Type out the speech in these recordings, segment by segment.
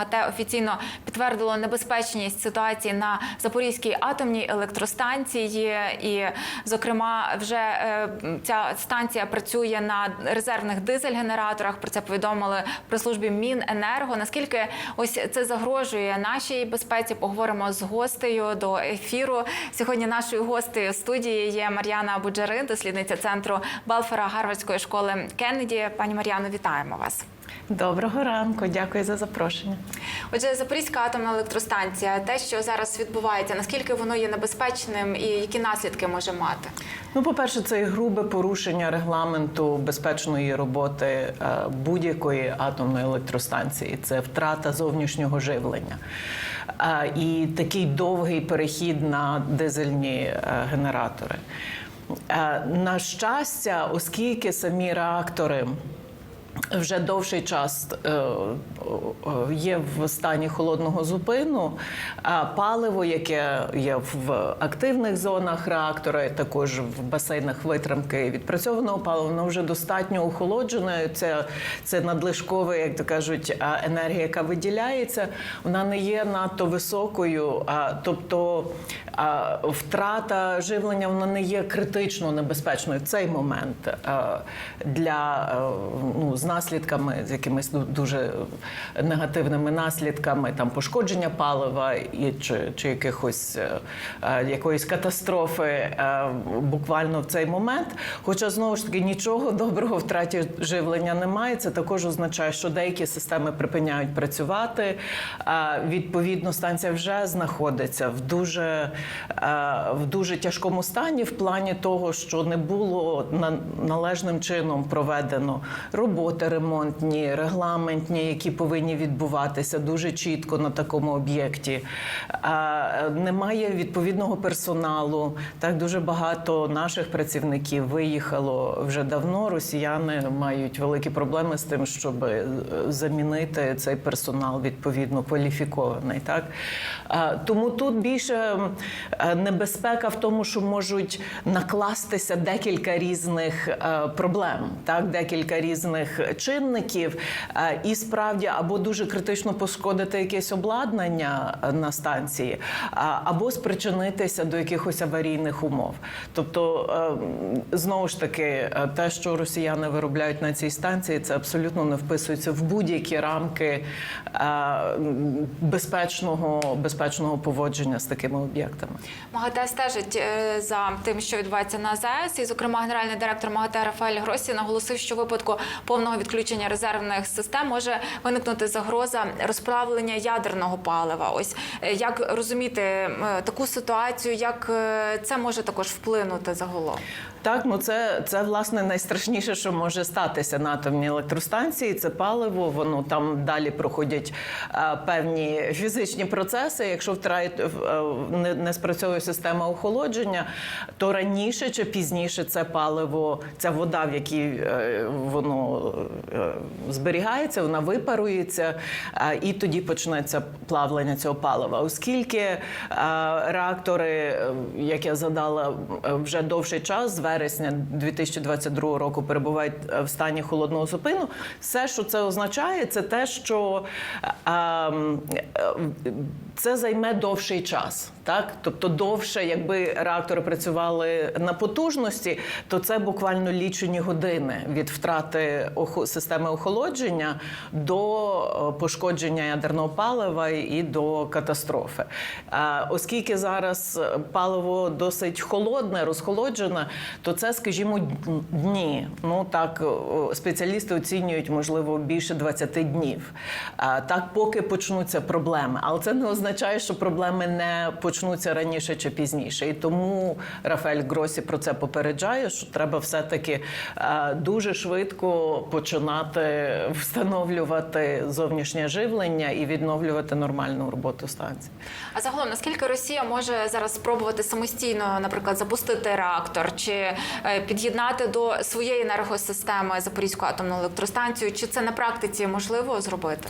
МАГАТЕ офіційно підтвердило небезпечність ситуації на Запорізькій атомній електростанції. І, зокрема, вже е, ця станція працює на резервних дизель-генераторах. Про це повідомили при службі Міненерго. Наскільки ось це загрожує нашій безпеці? Поговоримо з гостею до ефіру. Сьогодні нашою гостею студії є Мар'яна Буджарин, дослідниця центру Балфера Гарвардської школи Кеннеді. Пані Мар'яно, вітаємо вас. Доброго ранку, дякую за запрошення. Отже, Запорізька атомна електростанція, те, що зараз відбувається, наскільки воно є небезпечним і які наслідки може мати? Ну, по-перше, це грубе порушення регламенту безпечної роботи е, будь-якої атомної електростанції. Це втрата зовнішнього живлення. Е, І такий довгий перехід на дизельні е, генератори. На щастя, оскільки самі реактори. Вже довший час е, е, є в стані холодного зупину. А паливо, яке є в активних зонах реактора, також в басейнах витримки відпрацьованого палива, воно вже достатньо охолоджене. Це, це надлишкова, як то кажуть, енергія, яка виділяється, вона не є надто високою. А, тобто втрата живлення вона не є критично небезпечною в цей момент для е, ну, з наслідками, з якимись ду- дуже негативними наслідками, там пошкодження палива і чи, чи якихось е, е, якоїсь катастрофи е, буквально в цей момент. Хоча знову ж таки нічого доброго втраті живлення немає. Це також означає, що деякі системи припиняють працювати. Відповідно, станція вже знаходиться в дуже, в дуже тяжкому стані, в плані того, що не було на- належним чином проведено роботи ремонтні, регламентні, які повинні відбуватися дуже чітко на такому об'єкті. А, Немає відповідного персоналу. Так дуже багато наших працівників виїхало вже давно. Росіяни мають великі проблеми з тим, щоб е, замінити цей персонал відповідно кваліфікований. Так тому тут більше е, небезпека в тому, що можуть накластися декілька різних е, проблем, так декілька різних чинників, е, і справді або дуже критично пошкодити якесь обладнання е, на станції, або спричинитися до якихось аварійних умов. Тобто, е, знову ж таки, те, що росіяни виробляють на цій станції, це абсолютно не вписується в будь-які рамки безпечного, безпечного поводження з такими об'єктами. МАГАТЕ стежить за тим, що відбувається на ЗАЕС. І, зокрема, генеральний директор МАГАТЕ Рафаель Гросі наголосив, що випадку повного відключення резервних систем може виникнути загроза розправлення ядерного палива. Ось е, як розуміти е, таку ситуацію, як е, це може також вплинути загалом? Так, ну це, це власне найстрашніше, що може статися на атомній електростанції. Це паливо. Воно там далі проходять е, певні фізичні процеси. Якщо втрає е, не, не спрацьовує система охолодження, то раніше чи пізніше це паливо, ця вода, в якій е, воно зберігається, вона випарується, е, і тоді почнеться плавлення цього палива. Оскільки е, реактори, е, як я задала, е, вже довший час, з вересня 2022 року, перебувають е, в стані холодного зупину, все, що це означає, це те, що е, ем, е, це займе довший час. Так, тобто довше, якби реактори працювали на потужності, то це буквально лічені години від втрати системи охолодження до е, пошкодження ядерного палива і до катастрофи. Оскільки зараз е, паливо досить холодне, розхолоджене, то це, скажімо, дні. Ну так е, спеціалісти оцінюють, можливо, більше 20 днів. Так, поки почнуться проблеми. Але це не означає, що проблеми не почнуться раніше чи пізніше. І тому Рафаель Гросі про це попереджає, що треба все-таки е, дуже швидко починати встановлювати зовнішнє живлення і відновлювати нормальну роботу станції. А загалом, наскільки Росія може зараз спробувати самостійно, наприклад, запустити реактор, чи е, під'єднати до своєї енергосистеми Запорізьку атомну електростанцію. Чи це на практиці можливо зробити?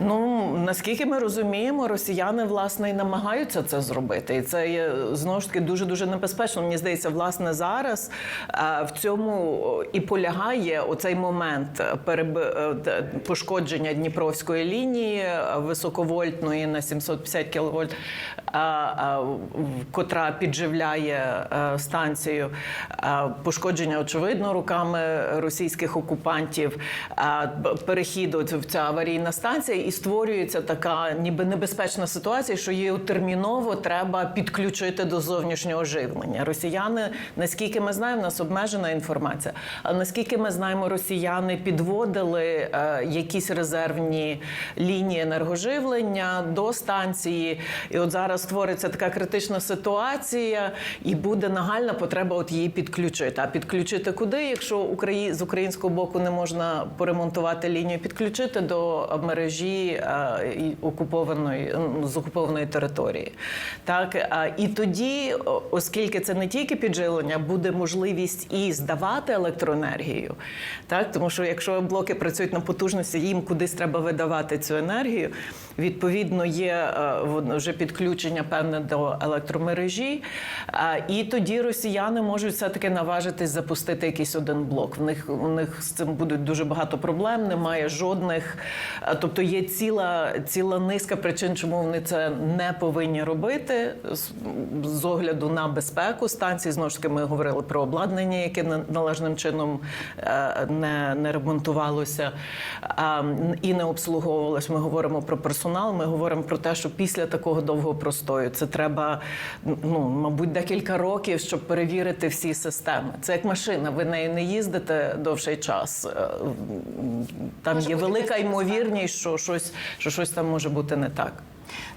Ну наскільки ми розуміємо, росіяни власне і намагаються це зробити, і це є знову ж таки дуже дуже небезпечно. Мені здається, власне зараз е, в цьому і полягає оцей момент переб... е, пошкодження Дніпровської лінії е, високовольтної на 750 кВт, е, е, котра підживляє е, станцію. Е, Пошкодження очевидно руками російських окупантів. Е, Перехід в ця аварійна станція і створюється така ніби небезпечна ситуація, що її терміново треба підключити до зовнішнього живлення. Росіяни, наскільки ми знаємо, в нас обмежена інформація. А наскільки ми знаємо, росіяни підводили е, якісь резервні лінії енергоживлення до станції. І от зараз створиться така критична ситуація, і буде нагальна потреба от її підключити. А підключити куди, якщо Украї... з українського боку не можна поремонтувати лінію, підключити до мережі е, окупованої з окупованої території. Так і тоді, оскільки це не тільки підживлення, буде можливість і здавати електроенергію. Так, тому що якщо блоки працюють на потужності, їм кудись треба видавати цю енергію. Відповідно, є е, вже підключення певне до електромережі, і тоді росіяни можуть все таки наважитись запустити якийсь один блок. В них у них з цим будуть дуже багато проблем. Немає жодних, е, тобто є ціла ціла низка причин, чому вони це не повинні робити з, з огляду на безпеку станції. Знову ж таки, ми говорили про обладнання, яке на- належним чином е, не, не ремонтувалося і не обслуговувалось. Ми говоримо про персонал. Ми говоримо про те, що після такого довгого простою це треба, ну мабуть, декілька років, щоб перевірити всі системи. Це як машина. Ви нею не їздите довший час. Е, Там Може є велика ймовірність, що щось, що щось там може бути не так.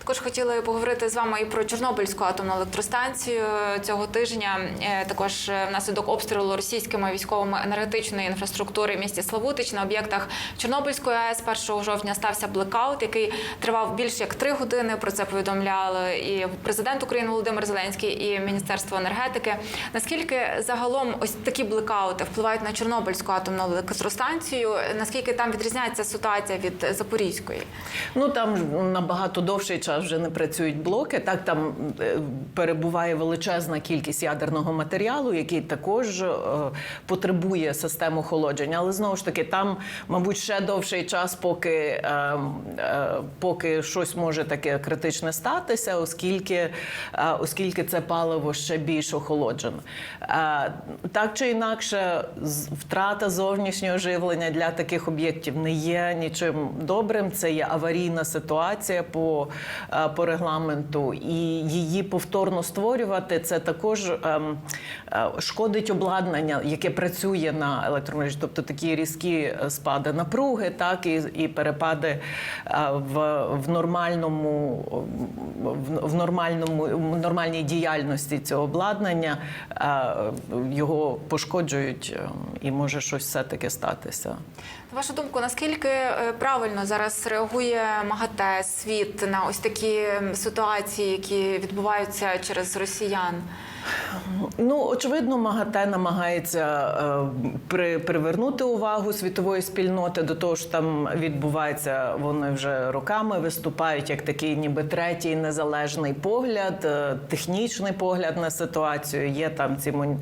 Також хотіли поговорити з вами і про Чорнобильську атомну електростанцію цього тижня. е, Також внаслідок обстрілу російськими військовими енергетичної інфраструктури в місті Славутич на об'єктах Чорнобильської АЕС 1 жовтня стався блекаут, який тривав більше як три години. Про це повідомляли і президент України Володимир Зеленський, і Міністерство енергетики. Наскільки загалом ось такі блекаути впливають на Чорнобильську атомну електростанцію? Наскільки там відрізняється ситуація від Запорізької? Ну там набагато довший час вже не працюють блоки. Так там е, перебуває величезна кількість ядерного матеріалу, який також е, потребує систем охолодження. Але знову ж таки, там, мабуть, ще довший час, поки, е, е, поки щось може таке критичне статися, оскільки, оскільки це паливо ще більш охолоджене. Так чи інакше, втрата зовнішнього живлення для таких об'єктів не є нічим добрим. Це є аварійна ситуація по, по регламенту, і її повторно створювати це також ем, е, шкодить обладнання, яке працює на електромережі, тобто такі різкі е, спади напруги, так і, і перепади е, в, в нормальному в, нормальному в нормальній діяльності цього обладнання е, його пошкоджують, е, і може щось все таки статися. На вашу думку, наскільки е, правильно зараз реагує МАГАТЕ світ на ось такі м, ситуації, які відбуваються через росіян? Ну, очевидно, МАГАТЕ намагається е, при, привернути увагу світової спільноти до того, що там відбувається. Вони вже роками виступають як такий, ніби третій незалежний погляд, е, технічний погляд на ситуацію. Є там ці мон-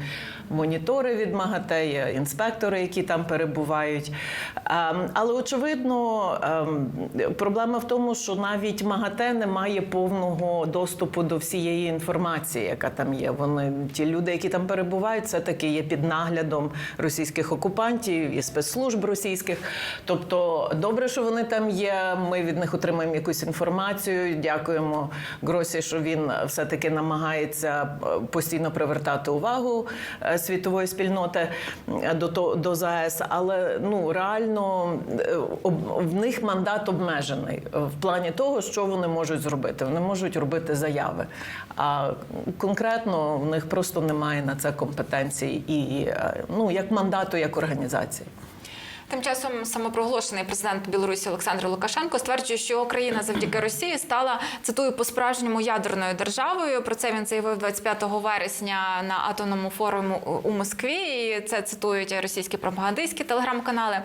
монітори від МАГАТЕ, є інспектори, які там перебувають. Ем, але очевидно, ем, проблема в тому, що навіть МАГАТЕ не має повного доступу до всієї інформації, яка там є. Вони ті люди, які там перебувають, все таки є під наглядом російських окупантів і спецслужб російських. Тобто, добре, що вони там є. Ми від них отримаємо якусь інформацію. Дякуємо Гросі, що він все таки намагається е, постійно привертати увагу е, світової спільноти е, до то- до ЗАЕС. Але ну реально в них мандат обмежений в плані того, що вони можуть зробити. Вони можуть робити заяви. А конкретно в них просто немає на це компетенції і е, ну як мандату, як організації. Тим часом самопроголошений президент Білорусі Олександр Лукашенко стверджує, що його країна завдяки Росії стала цитую по-справжньому ядерною державою. Про це він заявив 25 вересня на атомному форумі у- Москві. І це цитують російські пропагандистські телеграм-канали.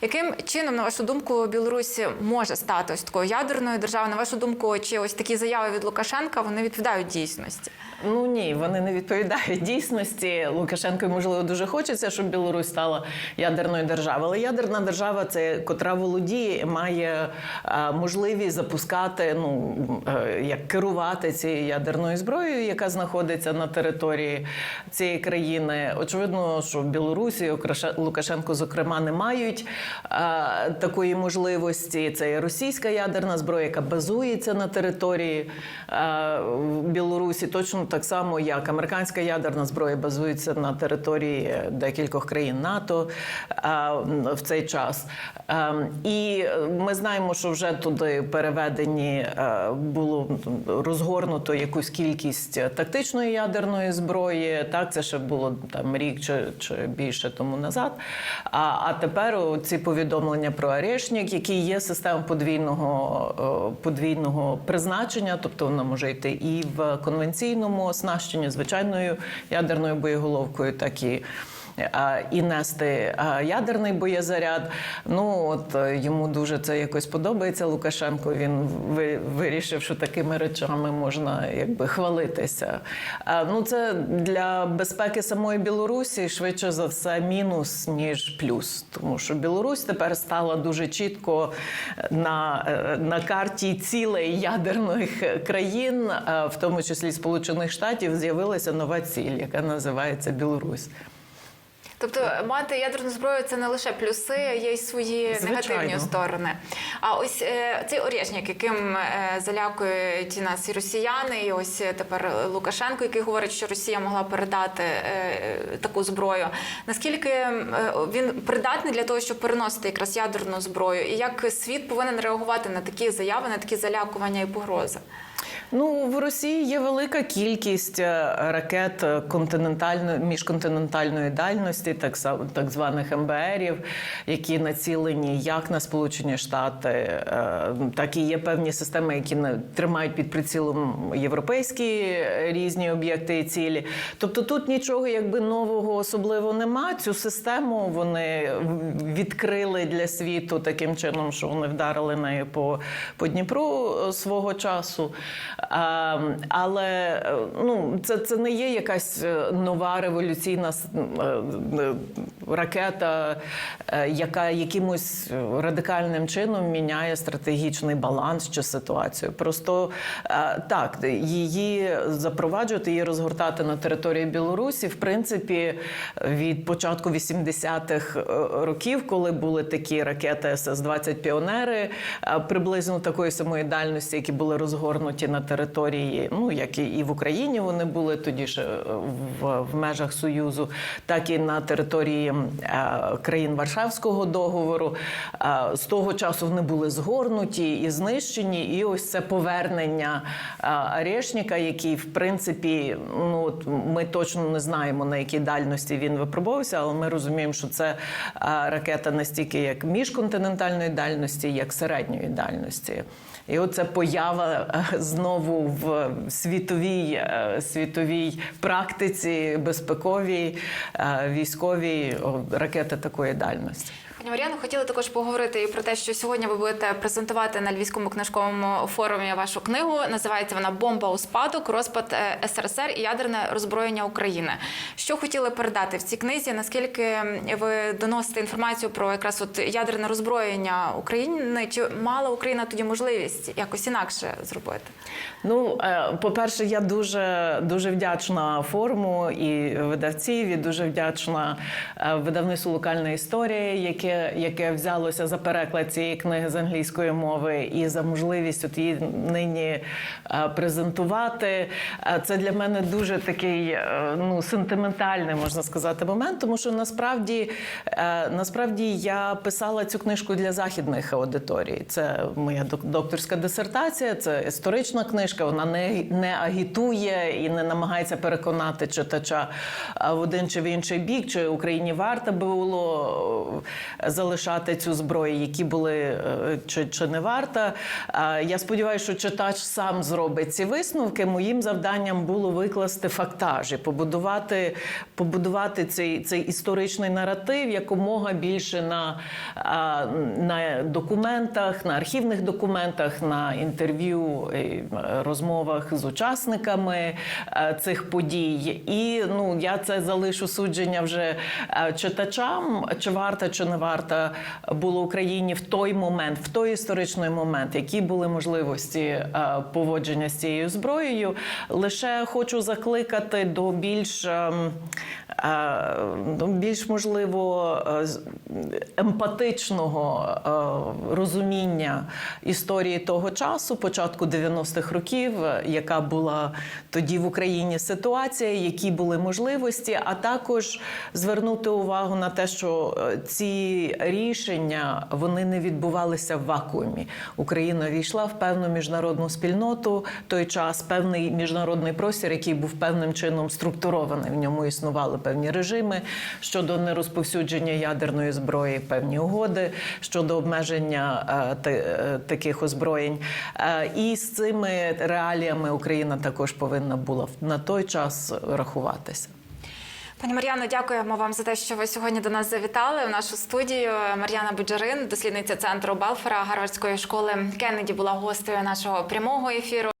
Яким чином, на вашу думку, Білорусь може стати ось такою ядерною державою? На вашу думку, чи ось такі заяви від Лукашенка вони відповідають дійсності? Ну ні, вони не відповідають дійсності. Лукашенко, можливо, дуже хочеться, щоб Білорусь стала ядерною державою. Але ядерна держава це котра володіє, має е, можливість запускати, ну е, як керувати цією ядерною зброєю, яка знаходиться на території цієї країни. Очевидно, що в Білорусі Лукашенко, зокрема, не мають е, такої можливості. Це є російська ядерна зброя, яка базується на території Білорусі, точно так само, як американська ядерна зброя базується на території декількох країн НАТО в цей час. Е, І ми знаємо, що вже туди переведені е, було розгорнуто якусь кількість тактичної ядерної зброї. Так, це ще було там рік чи, чи більше тому назад. А, а тепер ці повідомлення про Арешнік, який є системою подвійного, е, подвійного призначення, тобто вона може йти і в конвенційному оснащенні звичайною ядерною боєголовкою, так і і нести ядерний боєзаряд. Ну от е, йому дуже це якось подобається. Лукашенко він ви- вирішив, що такими речами можна якби хвалитися. Ну це для безпеки самої Білорусі швидше за все мінус ніж плюс, тому що Білорусь тепер стала дуже чітко на, е, на карті цілей ядерних країн, е, в тому числі Сполучених Штатів, з'явилася нова ціль, яка називається Білорусь. Тобто мати ядерну зброю це не лише плюси, є й свої Звичайно. негативні сторони. А ось е, цей орєшник, яким е, залякують нас і росіяни, і ось тепер Лукашенко, який говорить, що Росія могла передати е, таку зброю. Наскільки е, він придатний для того, щоб переносити якраз ядерну зброю, і як світ повинен реагувати на такі заяви, на такі залякування і погрози? Ну в Росії є велика кількість е, ракет континентальної міжконтинентальної дальності, так са- так званих МБРів, які націлені як на Сполучені Штати, е, так і є певні системи, які тримають під прицілом європейські е, різні об'єкти і цілі. Тобто тут нічого якби нового особливо нема. Цю систему вони відкрили для світу таким чином, що вони вдарили нею по, по Дніпру свого часу. А, але е, ну, це, це не є якась е, нова революційна е, ракета, яка якимось радикальним чином міняє стратегічний баланс чи ситуацію. Просто так, її запроваджувати, її розгортати на території Білорусі, в принципі, від початку 80-х е, років, коли були такі ракети СС-20 піонери, приблизно такої самої дальності, які були розгорнуті на території, ну як і в Україні вони були тоді ж е, в, в межах Союзу, так і на території е, країн Варшавського договору. Е, З того часу вони були згорнуті і знищені. І ось це повернення Арешніка, який в принципі, ну ми точно не знаємо на якій дальності він випробовувався, але ми розуміємо, що це ракета настільки як міжконтинентальної дальності, як середньої дальності. І оце поява е, знову в світовій е, світовій практиці безпековій е, військовій ракети такої дальності. Пані Мар'яно, хотіли також поговорити і про те, що сьогодні ви будете презентувати на Львівському книжковому форумі вашу книгу. Називається вона Бомба у спадок, розпад е, СРСР і ядерне роззброєння України. Що хотіли передати в цій книзі? Наскільки ви доносите інформацію про якраз от ядерне роззброєння України? Чи мала Україна тоді можливість якось інакше зробити? Ну, е, по-перше, я дуже дуже вдячна форуму і видавців, і дуже вдячна е, видавництву локальна історія, яке, яке взялося за переклад цієї книги з англійської мови і за можливість от її нині е, презентувати. Е, Це для мене дуже такий е, ну сентиментальний, можна сказати, момент, тому що насправді насправді я писала цю книжку для західних аудиторій. Це моя докторська дисертація, це історична книжка. Вона не, не агітує і не намагається переконати читача в один чи в інший бік, чи Україні варто було залишати цю зброю, які були е, чи, чи не варто. Е, Я сподіваюся, що читач сам зробить ці висновки. Моїм завданням було викласти фактажі, побудувати, побудувати цей, цей історичний наратив якомога більше на, на документах, на архівних документах, на інтерв'ю, е, розмовах з учасниками е, цих подій. І ну я це залишу судження вже читачам, чи варто, чи не варто було Україні в той момент, в той історичний момент, які були можливості е, поводження з цією зброєю. Лише хочу закликати до більш ем, е, більш можливо е, емпатичного розуміння історії того часу, початку 90-х років, яка була тоді в Україні ситуація, які були можливості, а також звернути увагу на те, що е, рішення вони не відбувалися в вакуумі. Україна війшла в певну міжнародну спільноту той час, певний міжнародний простір, який був певним чином структурований. В ньому існували певні режими щодо нерозповсюдження ядерної зброї, певні угоди щодо обмеження е, е, таких озброєнь. Е, І з цими реаліями Україна також повинна була на той час рахуватися. Пані Мар'яно, дякуємо вам за те, що ви сьогодні до нас завітали в нашу студію. Мар'яна Буджарин, дослідниця центру Балфора Гарвардської школи Кеннеді, була гостею нашого прямого ефіру.